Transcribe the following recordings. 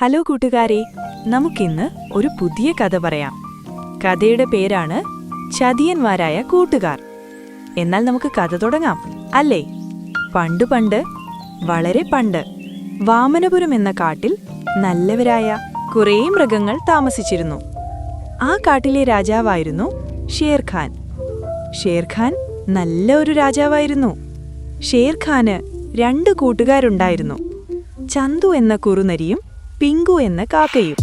Hello കൂട്ടുകാരെ നമുക്കിന്ന് ഒരു പുതിയ കഥ പറയാം. കഥയുടെ പേരാണ് ചതിയന്മാരായ കൂട്ടുകാർ. എന്നാൽ നമുക്ക് കഥ തുടങ്ങാം അല്ലേ? പണ്ട് പണ്ട് വളരെ പണ്ട് വാമനപുരം എന്ന കാട്ടിൽ നല്ലവരായ കുറേ മൃഗങ്ങൾ താമസിച്ചിരുന്നു. ആ കാട്ടിലെ രാജാവായിരുന്നു ഷേർഖാൻ. ഷേർഖാൻ നല്ല ഒരു രാജാവായിരുന്നു. ഷേർഖാന് രണ്ട് കൂട്ടുകാരുണ്ടായിരുന്നു. ചന്തു എന്ന കുറുനരിയും പിങ്കു എന്ന കാക്കയും.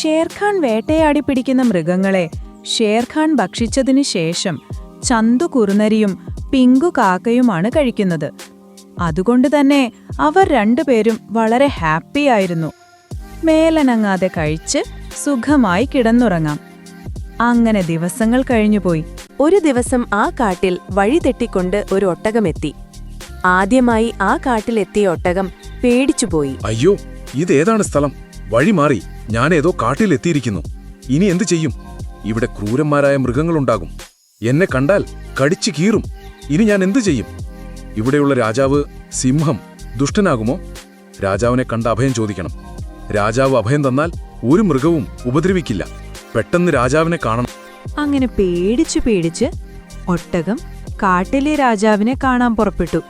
ഷേർഖാൻ വേട്ടയാടി പിടിക്കുന്ന മൃഗങ്ങളെ ഷേർഖാൻ ഭക്ഷിച്ചതിനു ശേഷം ചന്തു കുറുനരിയും പിങ്കു കാക്കയുമാണ് കഴിക്കുന്നത്. അതുകൊണ്ട് തന്നെ അവർ രണ്ടുപേരും വളരെ ഹാപ്പി ആയിരുന്നു. മേലനങ്ങാതെ കഴിച്ച് സുഖമായി കിടന്നുറങ്ങാം. അങ്ങനെ ദിവസങ്ങൾ കഴിഞ്ഞുപോയി. ഒരു ദിവസം ആ കാട്ടിൽ വഴി തെറ്റിക്കൊണ്ട് ഒരു ഒട്ടകമെത്തി. ആദ്യമായി ആ കാട്ടിലെത്തിയ ഒട്ടകം പേടിച്ചുപോയി. അയ്യോ ഇതേതാണ് സ്ഥലം? വഴി മാറി. ഞാനേതോ കാട്ടിലെത്തിയിരിക്കുന്നു. ഇനി എന്തു ചെയ്യും? ഇവിടെ ക്രൂരന്മാരായ മൃഗങ്ങളുണ്ടാകും. എന്നെ കണ്ടാൽ കടിച്ചു കീറും. ഇനി ഞാൻ എന്തു ചെയ്യും? ഇവിടെയുള്ള രാജാവ് സിംഹം ദുഷ്ടനാകുമോ? രാജാവിനെ കണ്ട അഭയം ചോദിക്കണം. രാജാവ് അഭയം തന്നാൽ ഒരു മൃഗവും ഉപദ്രവിക്കില്ല. പെട്ടെന്ന് രാജാവിനെ കാണണം. അങ്ങനെ പേടിച്ചു പേടിച്ച് ഒട്ടകം കാട്ടിലെ രാജാവിനെ കാണാൻ പുറപ്പെട്ടു.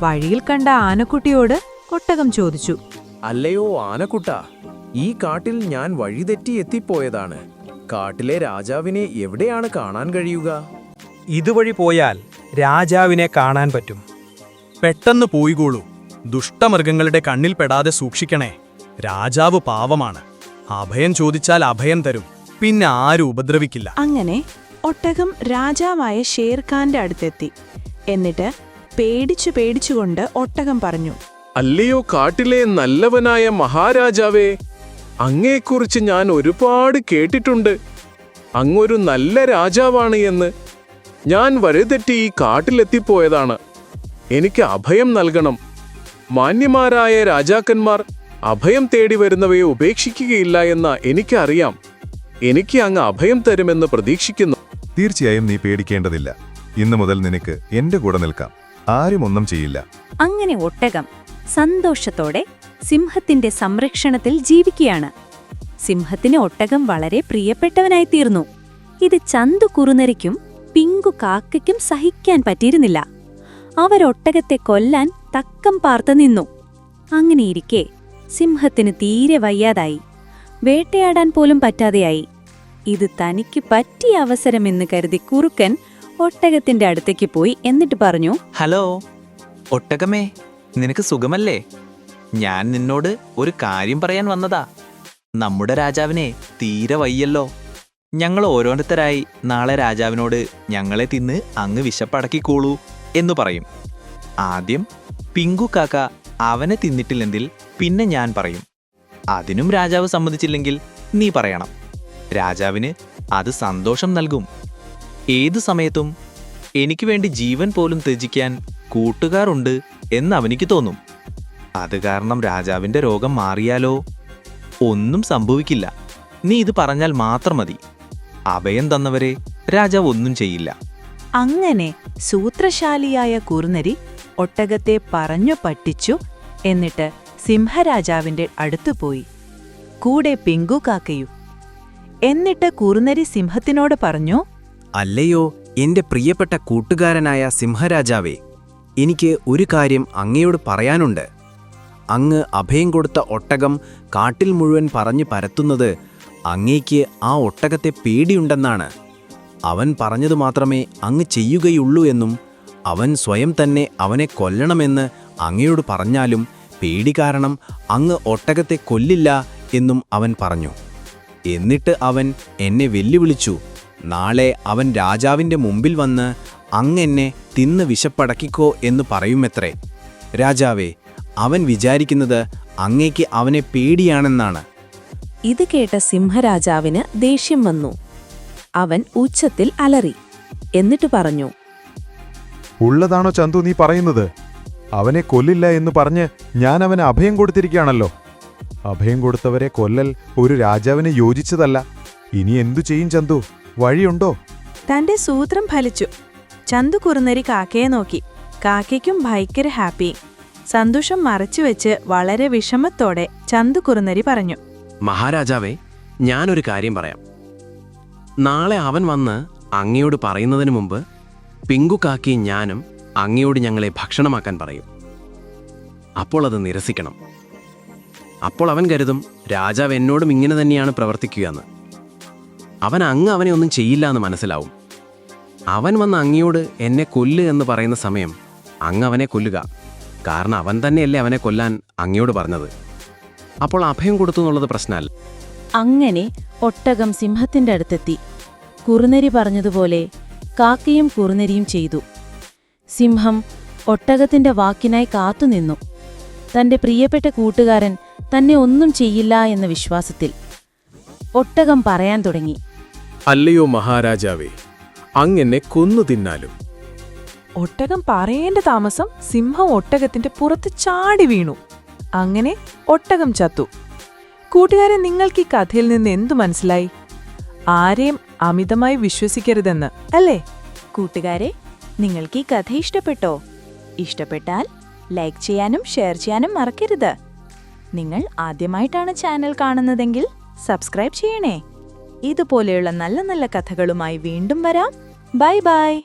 വഴിയിൽ കണ്ട ആനക്കുട്ടിയോട് ഒട്ടകം ചോദിച്ചു. അല്ലയോ ആനക്കുട്ട ഈ കാട്ടിൽ ഞാൻ വഴിതെറ്റി എത്തിപ്പോയതാണ്. കാട്ടിലെ രാജാവിനെ എവിടെയാണ് കാണാൻ കഴിയുക? ഇതുവഴി പോയാൽ രാജാവിനെ കാണാൻ പറ്റും. പെട്ടെന്ന് പോയിക്കോളൂ. ദുഷ്ടമൃഗങ്ങളുടെ കണ്ണിൽപ്പെടാതെ സൂക്ഷിക്കണേ. രാജാവ് പാവമാണ്. അഭയം ചോദിച്ചാൽ അഭയം തരും. പിന്നെ ആരും ഉപദ്രവിക്കില്ല. അങ്ങനെ ഒട്ടകം രാജാവായ ഷേർഖാന്റെ അടുത്തെത്തി. എന്നിട്ട് പേടിച്ചു പേടിച്ചുകൊണ്ട് ഒട്ടകം പറഞ്ഞു അല്ലയോ കാട്ടിലെ നല്ലവനായ മഹാരാജാവേ അങ്ങയെക്കുറിച്ച് ഞാൻ ഒരുപാട് കേട്ടിട്ടുണ്ട്. അങ്ങൊരു നല്ല രാജാവാണ് എന്ന് ഞാൻ വഴിതെറ്റി ഈ കാട്ടിലെത്തിപ്പോയതാണ്. എനിക്ക് അഭയം നൽകണം. മാന്യമാരായ രാജാക്കന്മാർ അഭയം തേടി വരുന്നവയെ ഉപേക്ഷിക്കുകയില്ല എന്ന് എനിക്കറിയാം. എനിക്ക് അങ്ങ് അഭയം തരുമെന്ന് പ്രതീക്ഷിക്കുന്നു. തീർച്ചയായും നീ പേടിക്കേണ്ടതില്ല. ഇന്നു മുതൽ നിനക്ക് എന്റെ കൂടെ നിൽക്കാം. ആരും ഒന്നും ചെയ്യില്ല. അങ്ങനെ ഒട്ടകം സന്തോഷത്തോടെ സിംഹത്തിന്റെ സംരക്ഷണത്തിൽ ജീവിക്കുകയാണ്. സിംഹത്തിന് ഒട്ടകം വളരെ പ്രിയപ്പെട്ടവനായി തീർന്നു ഇത് ചന്തു കുറുനരിക്കും പിങ്കു കാക്കയ്ക്കും സഹിക്കാൻ പറ്റിയിരുന്നില്ല. അവരൊട്ടകത്തെ കൊല്ലാൻ തക്കം പാർത്തു നിന്നു. അങ്ങനെയിരിക്കെ സിംഹത്തിന് തീരെ വയ്യാതായി. വേട്ടയാടാൻ പോലും പറ്റാതെയായി. ഇത് തനിക്ക് പറ്റിയ അവസരമെന്ന് കരുതി കുറുക്കൻ ഒട്ടകത്തിന്റെ അടുത്തേക്ക് പോയി എന്നിട്ട് പറഞ്ഞു ഹലോ ഒട്ടകമേ നിനക്ക് സുഖമല്ലേ? ഞാൻ നിന്നോട് ഒരു കാര്യം പറയാൻ വന്നതാ. നമ്മുടെ രാജാവിനെ തീരെ വയ്യല്ലോ. ഞങ്ങൾ ഓരോരുത്തരായി നാളെ രാജാവിനോട് ഞങ്ങളെ തിന്ന് അങ്ങ് വിശപ്പടക്കിക്കോളൂ എന്ന് പറയും. ആദ്യം പിങ്കു കാക്ക അവനെ തിന്നിട്ടില്ലെങ്കിൽ പിന്നെ ഞാൻ പറയും. അതിനും രാജാവ് സമ്മതിച്ചില്ലെങ്കിൽ നീ പറയണം. രാജാവിന് അത് സന്തോഷം നൽകും. ഏത് സമയത്തും എനിക്ക് വേണ്ടി ജീവൻ പോലും ത്യജിക്കാൻ കൂട്ടുകാരുണ്ട് എന്ന് അവനിക്ക് തോന്നും. അത് കാരണം രാജാവിന്റെ രോഗം മാറിയാലോ? ഒന്നും സംഭവിക്കില്ല. നീ ഇത് പറഞ്ഞാൽ മാത്രം മതി. അഭയം തന്നവരെ രാജാവ് ഒന്നും ചെയ്യില്ല. അങ്ങനെ സൂത്രശാലിയായ കുറുനരി ഒട്ടകത്തെ പറഞ്ഞു പറ്റിച്ചു എന്നിട്ട് സിംഹരാജാവിന്റെ അടുത്തുപോയി കൂടെ പിങ്കു കാക്കയും. എന്നിട്ട് കുറുനരി സിംഹത്തിനോട് പറഞ്ഞു അല്ലയോ എന്റെ പ്രിയപ്പെട്ട കൂട്ടുകാരനായ സിംഹരാജാവേ എനിക്ക് ഒരു കാര്യം അങ്ങയോട് പറയാനുണ്ട്. അങ്ങ് അഭയം കൊടുത്ത ഒട്ടകം കാട്ടിൽ മുഴുവൻ പറഞ്ഞു പരത്തുന്നത് അങ്ങേക്ക് ആ ഒട്ടകത്തെ പേടിയുണ്ടെന്നാണ്. അവൻ പറഞ്ഞതു മാത്രമേ അങ്ങ് ചെയ്യുകയുള്ളൂ എന്നും അവൻ സ്വയം തന്നെ അവനെ കൊല്ലണമെന്ന് അങ്ങയോട് പറഞ്ഞാലും പേടി കാരണം അങ്ങ് ഒട്ടകത്തെ കൊല്ലില്ല എന്നും അവൻ പറഞ്ഞു. എന്നിട്ട് അവൻ എന്നെ വെല്ലുവിളിച്ചു. നാളെ അവൻ രാജാവിന്റെ മുമ്പിൽ വന്ന് അങ്ങെന്നെ തിന്ന് വിശപ്പടക്കിക്കോ എന്ന് പറയുമെത്രേ. രാജാവേ അവൻ വിചാരിക്കുന്നത് അങ്ങേക്ക് അവനെ പേടിയാണെന്നാണ്. ഇത് കേട്ട സിംഹരാജാവിന് ദേഷ്യം വന്നു. അവൻ ഉച്ചത്തിൽ അലറി. എന്നിട്ട് പറഞ്ഞു ഉള്ളതാണോ ചന്തു നീ പറയുന്നത്? അവനെ കൊല്ലില്ല എന്ന് പറഞ്ഞ് ഞാൻ അവന് അഭയം കൊടുത്തിരിക്കുകയാണല്ലോ. അഭയം കൊടുത്തവരെ കൊല്ലൽ ഒരു രാജാവിന് യോജിച്ചതല്ല. ഇനി എന്തു ചെയ്യും ചന്തു? വഴിയുണ്ടോ? തന്റെ സൂത്രം ഫലിച്ചു. ചന്തു കുറുന്നരി കാക്കയെ നോക്കി. കാക്കയ്ക്കും ഭയങ്കര ഹാപ്പി. സന്തോഷം മറച്ചുവെച്ച് വളരെ വിഷമത്തോടെ ചന്തു കുറുന്നരി പറഞ്ഞു. മഹാരാജാവേ ഞാനൊരു കാര്യം പറയാം. നാളെ അവൻ വന്ന് അങ്ങയോട് പറയുന്നതിന് മുമ്പ് പിങ്കുക്കാക്കിയും ഞാനും അങ്ങയോട് ഞങ്ങളെ ഭക്ഷണമാക്കാൻ പറയും. അപ്പോൾ അത് നിരസിക്കണം. അപ്പോൾ അവൻ കരുതും രാജാവ് എന്നോടും ഇങ്ങനെ തന്നെയാണ് പ്രവർത്തിക്കുകയെന്ന്. അവൻ അങ്ങ് അവനെ ഒന്നും ചെയ്യില്ല എന്ന് മനസ്സിലാവും. അവൻ വന്ന് അങ്ങയോട് എന്നെ കൊല്ല് എന്ന് പറയുന്ന സമയം അങ്ങ് അവനെ കൊല്ലുക. കാരണം അവൻ തന്നെയല്ലേ അവനെ കൊല്ലാൻ അങ്ങയോട് പറഞ്ഞത്. അപ്പോൾ അഭയം കൊടുത്തു എന്നുള്ളത് പ്രശ്നമല്ല. അങ്ങനെ ഒട്ടകം സിംഹത്തിന്റെ അടുത്തെത്തി. കുറുനരി പറഞ്ഞതുപോലെ കാക്കയും കുറുനരിയും ചെയ്തു. സിംഹം ഒട്ടകത്തിന്റെ വാക്കിനായി കാത്തുനിന്നു. തന്റെ പ്രിയപ്പെട്ട കൂട്ടുകാരൻ തന്നെ ഒന്നും ചെയ്യില്ല എന്ന വിശ്വാസത്തിൽ ഒട്ടകം പറയാൻ തുടങ്ങി. അല്ലയോ മഹാരാജാവേ അങ്ങനെ കൊന്നു തിന്നാലും. ഒട്ടകം പറയേണ്ട താമസം സിംഹം ഒട്ടകത്തിന്റെ പുറത്ത് ചാടി വീണു. അങ്ങനെ ഒട്ടകം ചത്തു. കൂട്ടുകാരെ നിങ്ങൾക്ക് ഈ കഥയിൽ നിന്ന് എന്തു മനസ്സിലായി? ആരെയും അമിതമായി വിശ്വസിക്കരുതെന്ന് അല്ലേ? കൂട്ടുകാരെ നിങ്ങൾക്ക് ഈ കഥ ഇഷ്ടപ്പെട്ടോ? ഇഷ്ടപ്പെട്ടാൽ ലൈക്ക് ചെയ്യാനും ഷെയർ ചെയ്യാനും മറക്കരുത്. നിങ്ങൾ ആദ്യമായിട്ടാണ് ചാനൽ കാണുന്നതെങ്കിൽ സബ്സ്ക്രൈബ് ചെയ്യണേ. ഇതുപോലെയുള്ള നല്ല നല്ല കഥകളുമായി വീണ്ടും വരാം. Bye bye